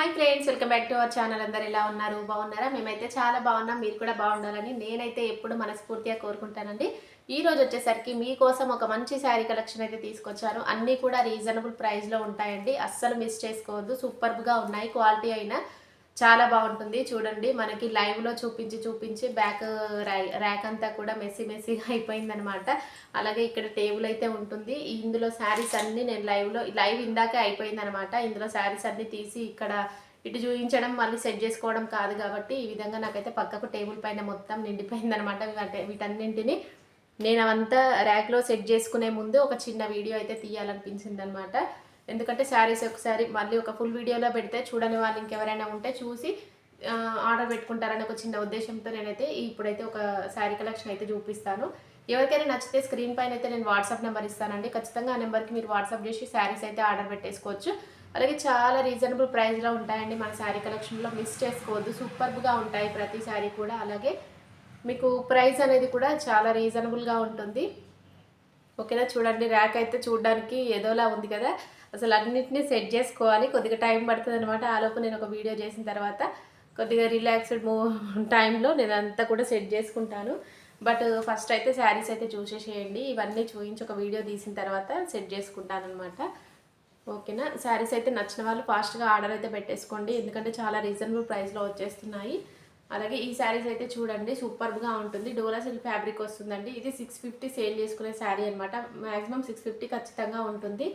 Hi friends welcome back to our channel అందరు ఎలా ఉన్నారు? బాగున్నారా? మేమైతే చాలా బాగున్నాం. మీరు కూడా బాగుండాలని నేనైతే ఎప్పుడు మనస్ఫూర్తిగా కోరుకుంటానండి. ఈ రోజు వచ్చేసరికి మీకోసం ఒక మంచి శారీ కలెక్షన్ అయితే తీసుకొచ్చాను. అన్నీ కూడా రీజనబుల్ ప్రైస్లో ఉంటాయండి. అస్సలు మిస్ చేసుకోవద్దు. సూపర్గా ఉన్నాయి. క్వాలిటీ అయినా చాలా బాగుంటుంది. చూడండి మనకి లైవ్లో చూపించి చూపించి బ్యాక్ ర్యాక్ అంతా కూడా మెస్సీ మెస్సీగా అయిపోయిందనమాట అలాగే ఇక్కడ టేబుల్ అయితే ఉంటుంది. ఇందులో శారీస్ అన్నీ నేను లైవ్లో లైవ్ ఇందాకే అయిపోయిందనమాట ఇందులో శారీస్ అన్నీ తీసి ఇక్కడ ఇటు చూపించడం మళ్ళీ సెట్ చేసుకోవడం కాదు కాబట్టి ఈ విధంగా నాకైతే పక్కకు టేబుల్ పైన మొత్తం నిండిపోయిందనమాట వీటి- వీటన్నింటిని నేను అవంతా ర్యాక్లో సెట్ చేసుకునే ముందు ఒక చిన్న వీడియో అయితే తీయాలనిపించింది అనమాట ఎందుకంటే శారీస్ ఒకసారి మళ్ళీ ఒక ఫుల్ వీడియోలో పెడితే చూడని వాళ్ళు ఇంకెవరైనా ఉంటే చూసి ఆర్డర్ పెట్టుకుంటారని ఒక చిన్న ఉద్దేశంతో నేనైతే ఇప్పుడైతే ఒక శారీ కలెక్షన్ అయితే చూపిస్తాను. ఎవరికైనా నచ్చితే స్క్రీన్ పైన అయితే నేను వాట్సాప్ నెంబర్ ఇస్తానండి. ఖచ్చితంగా ఆ నెంబర్కి మీరు వాట్సాప్ చేసి శారీస్ అయితే ఆర్డర్ పెట్టేసుకోవచ్చు. అలాగే చాలా రీజనబుల్ ప్రైస్లో ఉంటాయండి మన శారీ కలెక్షన్లో మిస్ చేసుకోవద్దు. సూపర్గా ఉంటాయి ప్రతి శారీ కూడా. అలాగే మీకు ప్రైస్ అనేది కూడా చాలా రీజనబుల్గా ఉంటుంది. ఓకేనా? చూడండి ర్యాక్ అయితే చూడడానికి ఏదోలా ఉంది కదా. అసలు అన్నింటినీ సెట్ చేసుకోవాలి. కొద్దిగా టైం పడుతుంది అనమాట ఆలోపు నేను ఒక వీడియో చేసిన తర్వాత కొద్దిగా రిలాక్స్డ్ మూ టైంలో నేను అంతా కూడా సెట్ చేసుకుంటాను. బట్ ఫస్ట్ అయితే శారీస్ అయితే చూసేసేయండి. ఇవన్నీ చూపించి ఒక వీడియో తీసిన తర్వాత సెట్ చేసుకుంటాను అనమాట ఓకేనా? శారీస్ అయితే నచ్చిన వాళ్ళు ఫాస్ట్గా ఆర్డర్ అయితే పెట్టేసుకోండి. ఎందుకంటే చాలా రీజనబుల్ ప్రైస్లో వచ్చేస్తున్నాయి. అలాగే ఈ శారీస్ అయితే చూడండి. సూపర్గా ఉంటుంది. డోలా సిల్క్ ఫ్యాబ్రిక్ వస్తుందండి. ఇది సిక్స్ ఫిఫ్టీ సేల్ చేసుకునే శారీ అనమాట మ్యాక్సిమం సిక్స్ ఫిఫ్టీ ఖచ్చితంగా ఉంటుంది.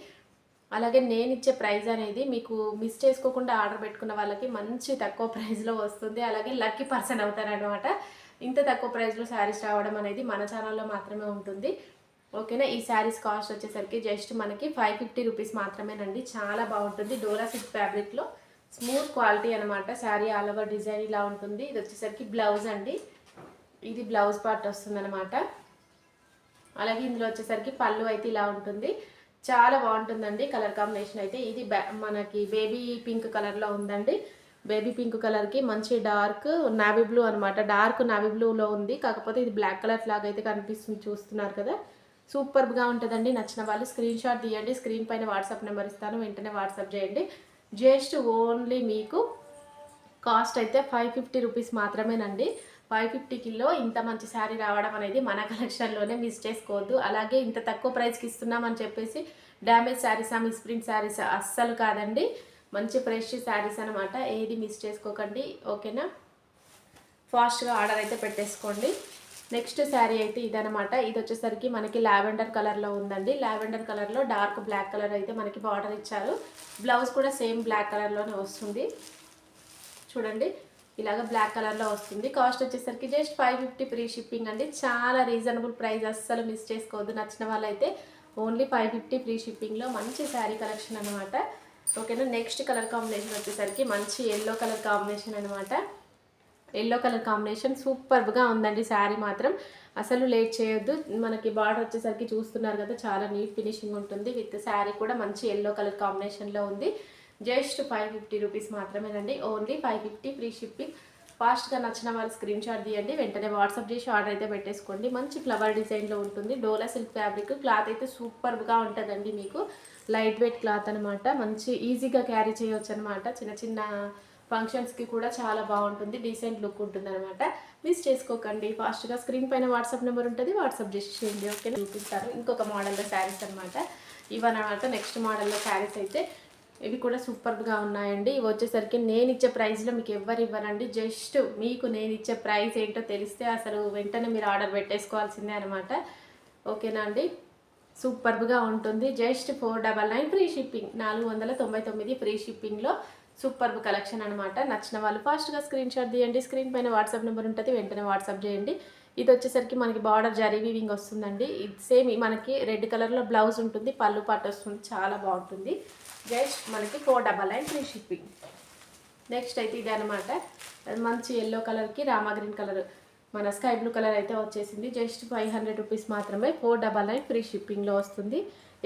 అలాగే నేను ఇచ్చే ప్రైజ్ అనేది మీకు మిస్ చేసుకోకుండా ఆర్డర్ పెట్టుకున్న వాళ్ళకి మంచి తక్కువ ప్రైస్లో వస్తుంది. అలాగే లక్కీ పర్సన్ అవుతారనమాట ఇంత తక్కువ ప్రైస్లో శారీస్ రావడం అనేది మన ఛానల్లో మాత్రమే ఉంటుంది. ఓకేనా? ఈ శారీస్ కాస్ట్ వచ్చేసరికి జస్ట్ మనకి ఫైవ్ ఫిఫ్టీ రూపీస్ మాత్రమేనండి. చాలా బాగుంటుంది. డోరా సిల్క్ ఫ్యాబ్రిక్లో స్మూత్ క్వాలిటీ అనమాట శారీ ఆల్ ఓవర్ డిజైన్ ఇలా ఉంటుంది. ఇది వచ్చేసరికి బ్లౌజ్ అండి. ఇది బ్లౌజ్ పార్ట్ వస్తుంది అలాగే ఇందులో వచ్చేసరికి పళ్ళు అయితే ఇలా ఉంటుంది. చాలా బాగుంటుందండి కలర్ కాంబినేషన్ అయితే. ఇది బ్యా- మనకి బేబీ పింక్ కలర్లో ఉందండి. బేబీ పింక్ కలర్కి మంచి డార్క్ నావీ బ్లూ అనమాట డార్క్ నావీ బ్లూలో ఉంది. కాకపోతే ఇది బ్లాక్ కలర్ లాగా అయితే కనిపిస్తుంది చూస్తున్నారు కదా. సూపర్గా ఉంటుందండి. నచ్చిన వాళ్ళు స్క్రీన్ షాట్ తీయండి. స్క్రీన్ పైన వాట్సాప్ నెంబర్ ఇస్తాను. వెంటనే వాట్సాప్ చేయండి. జస్ట్ ఓన్లీ మీకు కాస్ట్ అయితే ఫైవ్ ఫిఫ్టీ రూపీస్ మాత్రమేనండి. ఫైవ్ ఫిఫ్టీ కిలో ఇంత మంచి శారీ రావడం అనేది మన కలెక్షన్లోనే మిస్ చేసుకోవద్దు. అలాగే ఇంత తక్కువ ప్రైస్కి ఇస్తున్నామని చెప్పేసి డ్యామేజ్ శారీసా మిస్ ప్రింట్ శారీస్ అస్సలు కాదండి. మంచి ఫ్రెష్ శారీస్ అనమాట ఏది మిస్ చేసుకోకండి. ఓకేనా? ఫాస్ట్గా ఆర్డర్ అయితే పెట్టేసుకోండి. నెక్స్ట్ శారీ అయితే ఇదనమాట ఇది వచ్చేసరికి మనకి లావెండర్ కలర్లో ఉందండి. లావెండర్ కలర్లో డార్క్ బ్లాక్ కలర్ అయితే మనకి బార్డర్ ఇచ్చారు. బ్లౌజ్ కూడా సేమ్ బ్లాక్ కలర్లోనే వస్తుంది. చూడండి. ఇలాగ బ్లాక్ కలర్లో వస్తుంది. కాస్ట్ వచ్చేసరికి just five fifty free shipping అండి. చాలా రీజనబుల్ ప్రైస్ అస్సలు మిస్ చేసుకోవద్దు. నచ్చిన వాళ్ళైతే ఓన్లీ ఫైవ్ ఫిఫ్టీ ఫ్రీ షిప్పింగ్లో మంచి శారీ కలెక్షన్ అనమాట ఓకేనా నెక్స్ట్ కలర్ కాంబినేషన్ వచ్చేసరికి మంచి ఎల్లో కలర్ కాంబినేషన్ అనమాట ఎల్లో కలర్ కాంబినేషన్ సూపర్గా ఉందండి శారీ మాత్రం. అసలు లేట్ చేయొద్దు. మనకి బార్డర్ వచ్చేసరికి చూస్తున్నారు కదా చాలా నీట్ ఫినిషింగ్ ఉంటుంది. విత్ శారీ కూడా మంచి ఎల్లో కలర్ కాంబినేషన్లో ఉంది. జస్ట్ ఫైవ్ ఫిఫ్టీ రూపీస్ మాత్రమేనండి. Only five fifty free shipping. ఫాస్ట్గా నచ్చిన వాళ్ళు స్క్రీన్ షాట్ తీయండి. వెంటనే వాట్సాప్ చేసి ఆర్డర్ అయితే పెట్టేసుకోండి. మంచి ఫ్లవర్ డిజైన్లో ఉంటుంది. డోలా సిల్క్ ఫ్యాబ్రిక్ క్లాత్ అయితే సూపర్గా ఉంటుందండి మీకు. లైట్ వెయిట్ క్లాత్ అనమాట మంచి ఈజీగా క్యారీ చేయొచ్చు అనమాట చిన్న చిన్న ఫంక్షన్స్కి కూడా చాలా బాగుంటుంది. డీసెంట్ లుక్ ఉంటుంది అనమాట మిస్ చేసుకోకండి. ఫాస్ట్గా స్క్రీన్ పైన వాట్సాప్ నెంబర్ ఉంటుంది. వాట్సాప్ చేసి చేయండి. ఓకే చూపిస్తారు ఇంకొక మోడల్లో శారీస్ అనమాట ఇవన్నమాట. నెక్స్ట్ మోడల్లో శారీస్ అయితే ఇవి కూడా సూపర్గా ఉన్నాయండి. ఇవి వచ్చేసరికి నేను ఇచ్చే ప్రైస్లో మీకు ఎవ్వరు ఇవ్వరండి. జస్ట్ మీకు నేను ఇచ్చే ప్రైస్ ఏంటో తెలిస్తే అసలు వెంటనే మీరు ఆర్డర్ పెట్టేసుకోవాల్సిందే అనమాట ఓకేనా అండి? సూపర్గా ఉంటుంది. Just four double nine free shipping నాలుగు వందల తొంభై తొమ్మిది ఫ్రీ షిప్పింగ్లో సూపర్బ్ కలెక్షన్ అనమాట నచ్చిన వాళ్ళు ఫాస్ట్గా స్క్రీన్ షాట్ తీయండి. స్క్రీన్ పైన వాట్సాప్ నెంబర్ ఉంటుంది. వెంటనే వాట్సాప్ చేయండి. ఇది వచ్చేసరికి మనకి బార్డర్ జరీ వీవింగ్ వస్తుందండి. ఇది సేమ్ మనకి రెడ్ కలర్లో బ్లౌజ్ ఉంటుంది. పళ్ళు పాటు వస్తుంది. చాలా బాగుంటుంది. జస్ట్ మనకి four double nine free shipping next అయితే ఇది అనమాట మంచి ఎల్లో కలర్కి రామా గ్రీన్ కలర్. మన స్కై బ్లూ కలర్ అయితే వచ్చేసింది. జస్ట్ ఫైవ్ హండ్రెడ్ రూపీస్ మాత్రమే ఫోర్ డబల్ నైన్ ఫ్రీ షిప్పింగ్లో వస్తుంది.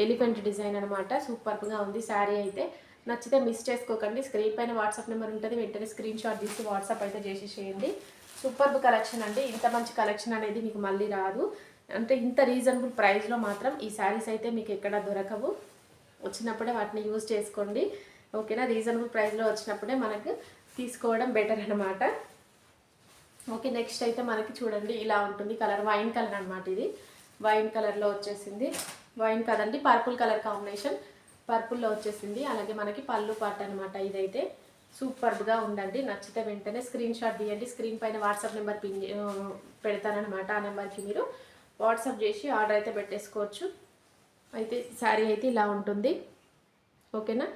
ఎలిఫెంట్ డిజైన్ అనమాట సూపర్గా ఉంది శారీ అయితే. నచ్చితే మిస్ చేసుకోకండి. స్క్రీన్ పైన వాట్సాప్ నెంబర్ ఉంటుంది. వెంటనే స్క్రీన్ షాట్ తీసి వాట్సాప్ అయితే చేసేసేయండి సూపర్బ్ కలెక్షన్ అండి. ఇంత మంచి కలెక్షన్ అనేది మీకు మళ్ళీ రాదు. అంటే ఇంత రీజనబుల్ ప్రైస్లో మాత్రం ఈ శారీస్ అయితే మీకు ఎక్కడ దొరకవు. వచ్చినప్పుడే వాటిని యూజ్ చేసుకోండి. ఓకేనా రీజనబుల్ ప్రైస్లో వచ్చినప్పుడే మనకు తీసుకోవడం బెటర్ అనమాట ఓకే నెక్స్ట్ అయితే మనకి చూడండి ఇలా ఉంటుంది. కలర్ వైన్ కలర్ అనమాట ఇది. వైన్ కలర్లో వచ్చేసింది. వైన్ కదండి పర్పుల్ కలర్ కాంబినేషన్ పర్పుల్లో వచ్చేసింది. అలాగే మనకి పళ్ళు పాట అనమాట ఇదైతే. సూపర్గా ఉండండి నచ్చితే వెంటనే స్క్రీన్ షాట్ తీయండి. స్క్రీన్ పైన వాట్సాప్ నెంబర్ పిన్ చే- ఆ, ఆ నెంబర్కి మీరు వాట్సాప్ చేసి ఆర్డర్ అయితే పెట్టేసుకోవచ్చు. అయితే శారీ అయితే ఇలా ఉంటుంది. ఓకేనా?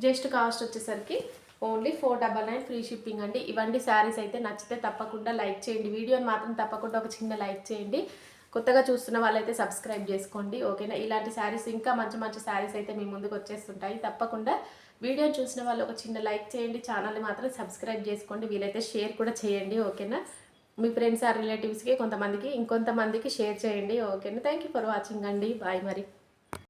జస్ట్ కాస్ట్ వచ్చేసరికి only four double nine free shipping అండి. ఇవన్నీ శారీస్ అయితే నచ్చితే తప్పకుండా లైక్ చేయండి. వీడియోని మాత్రం తప్పకుండా ఒక చిన్న లైక్ చేయండి. కొత్తగా చూస్తున్న వాళ్ళైతే సబ్స్క్రైబ్ చేసుకోండి. ఓకేనా? ఇలాంటి శారీస్ ఇంకా మంచి మంచి శారీస్ అయితే మీ ముందుకు వచ్చేస్తుంటాయి. తప్పకుండా వీడియో చూసిన వాళ్ళు ఒక చిన్న లైక్ చేయండి ఛానల్ని మాత్రం సబ్స్క్రైబ్ చేసుకోండి వీలైతే షేర్ కూడా చేయండి ఓకేనా? మీ ఫ్రెండ్స్ ఆ రిలేటివ్స్కి కొంతమందికి ఇంకొంతమందికి షేర్ చేయండి ఓకేనా? థ్యాంక్ యూ ఫర్ వాచింగ్ అండి. బాయ్ మరి.